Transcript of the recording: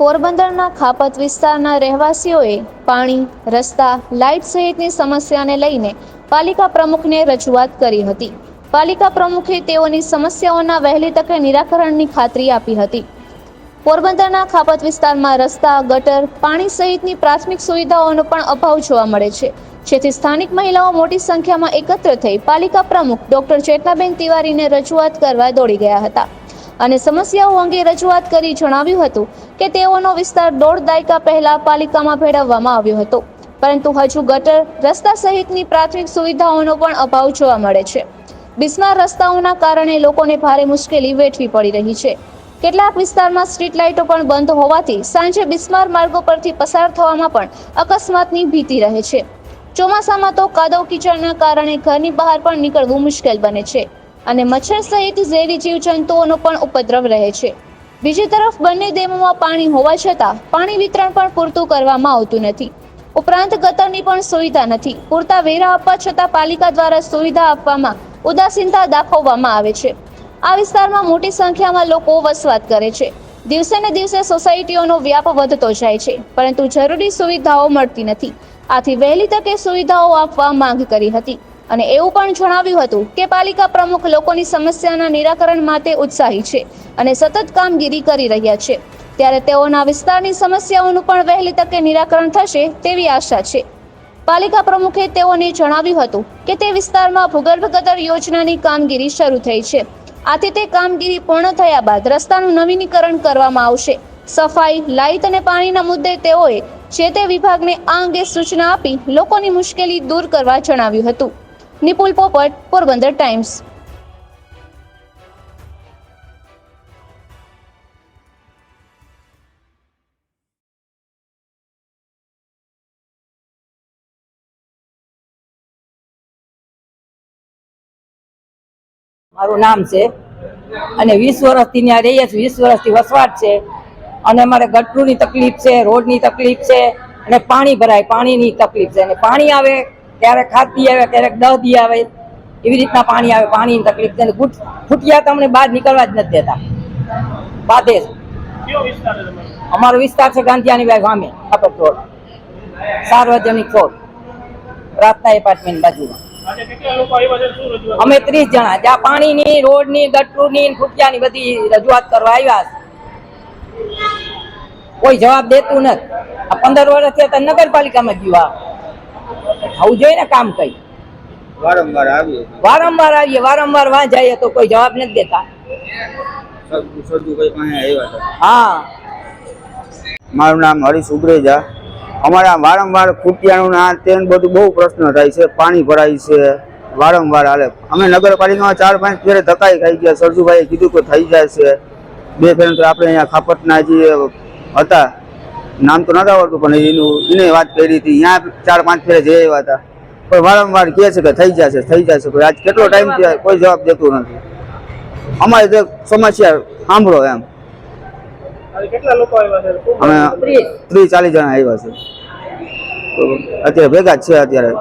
પોરબંદરના ખાપત વિસ્તારના રહેવાસીઓએ પાણી, રસ્તા, લાઇટ સહિતની સમસ્યાને લઈને પાલિકા પ્રમુખને રજૂઆત કરી હતી. પાલિકા પ્રમુખે તેઓની સમસ્યાઓના વહેલી તકે નિરાકરણની ખાતરી આપી હતી. પોરબંદરના ખાપત વિસ્તારમાં રસ્તા, ગટર, પાણી સહિતની પ્રાથમિક સુવિધાઓનો પણ અભાવ જોવા મળે છે. જેથી સ્થાનિક મહિલાઓ મોટી સંખ્યામાં એકત્ર થઈ પાલિકા પ્રમુખ ડોક્ટર ચેતનાબેન તિવારીને રજૂઆત કરવા દોડી ગયા હતા. અને સમસ્યાઓ અંગે રજૂઆત કરી જણાવ્યું હતું કે તેઓનો વિસ્તાર દોઢ દાયકા પહેલા પાલિકામાં ભેળવવામાં આવ્યો હતો. પરંતુ હજુ ગટર રસ્તા સહિતની પ્રાથમિક સુવિધાઓનો પણ અભાવ જોવા મળે છે. બિસ્માર રસ્તાઓના કારણે લોકોને ભારે મુશ્કેલી વેઠવી પડી રહી છે. કેટલાક વિસ્તારમાં સ્ટ્રીટ લાઇટો પણ બંધ હોવાથી સાંજે બિસ્માર માર્ગો પરથી પસાર થવામાં પણ અકસ્માતની ભીતિ રહે છે. ચોમાસામાં તો કાદવ કિચડના કારણે ઘરની બહાર પણ નીકળવું મુશ્કેલ બને છે. અને મચ્છર સહિત ઝેરી જીવજંતુઓનો પણ ઉપદ્રવ રહે છે. બીજી તરફ બંને ડેમોમાં પાણી હોવા છતાં પાણી વિતરણ પણ પૂરતું કરવામાં આવતું નથી. ઉપરાંત ગટરની પણ સુવિધા નથી. પૂરતા વેરા આપવા છતાં પાલિકા દ્વારા સુવિધા આપવામાં ઉદાસીનતા દાખવવામાં આવે છે. આ વિસ્તારમાં મોટી સંખ્યામાં લોકો વસવાટ કરે છે. દિવસે ને દિવસે સોસાયટીઓનો વ્યાપ વધતો જાય છે, પરંતુ જરૂરી સુવિધાઓ મળતી નથી. આથી વહેલી તકે સુવિધાઓ આપવા માંગ કરી હતી. અને એવું પણ જણાવ્યું હતું કે પાલિકા પ્રમુખ લોકોની સમસ્યાના નિરાકરણ માટે ઉત્સાહી છે અને સતત કામગીરી કરી રહ્યા છે. ત્યારે તેઓના વિસ્તારની સમસ્યાઓનું પણ વહેલી તકે નિરાકરણ થશે તેવી આશા છે. પાલિકા પ્રમુખે તેઓને જણાવ્યું હતું કે તે વિસ્તારમાં ભૂગર્ભ ગટર યોજનાની કામગીરી શરૂ થઈ છે. આથી તે કામગીરી પૂર્ણ થયા બાદ રસ્તાનું નવીનીકરણ કરવામાં આવશે. સફાઈ, લાઇટ અને પાણીના મુદ્દે તેઓએ જે તે વિભાગને આ અંગે સૂચના આપી લોકોની મુશ્કેલી દૂર કરવા જણાવ્યું હતું. નિપુલ પોપટ, પોરબંદર ટાઈમ્સ. મારું નામ છે અને વીસ વર્ષથી ત્યાં રહીએ છીએ, વીસ વર્ષથી વસવાટ છે. અને અમારે ગટરની તકલીફ છે, રોડની તકલીફ છે અને પાણી ભરાય, પાણીની તકલીફ છે. અને પાણી આવે ત્યારે ખાતી આવે ક્યારેક દહ દી આવે એવી રીતના પાણી આવે પાણીની તકલીફ છે. ફૂટિયા તમને બહાર નીકળવા જ નથી દેતા. બાધે અમારો વિસ્તાર છે ગાંધીયાની બાઈ ગામે ખાપત રોડ સાર્વજનિક રોડ રાતના એપાર્ટમેન્ટ બાજુમાં. અમે ત્રીસ જણા જ્યાં પાણીની રોડની ગટરુની ફૂટિયાની બધી રજૂઆત કરવા આવ્યા કોઈ જવાબ દેતું નથી. આ પંદર વર્ષથી નગરપાલિકામાં ગયું આ. થવું જોઈએ ને કામ કઈ વારંવાર આવીએ. વારંવાર આવીએ વારંવાર વાં જઈએ તો કોઈ જવાબ નથી દેતા. સરજુભાઈ હા. મારું નામ હરીશ ઉગરેજા. અમારા વારંવાર ખૂટિયાનું ના તેન બધું બહુ પ્રશ્ન થાય છે પાણી ભરાય છે વારંવાર હાલે. અમે નગરપાલિકામાં ચાર પાંચ ફેરે ધકાઈ ખાઈ ગયા. સરજુભાઈએ કીધું કે થઈ જાય છે. બે ફેર આપણે અહીંયા ખાપતના જે હતા નામ તો નતા આવડતું પણ એનું એને વાત કરી હતી. ત્યાં ચાર પાંચ ફેરે જઈ આવ્યા હતા. પણ વારંવાર કહે છે કે થઈ જશે થઈ જશે પણ આજ કેટલો ટાઈમ થયો કોઈ જવાબ દેતું નથી. અમારે જે સમસ્યા સાંભળો એમ. અમે ત્રીસ ત્રીસ ચાલીસ જણા આવ્યા છે. અત્યારે ભેગા જ છે અત્યારે.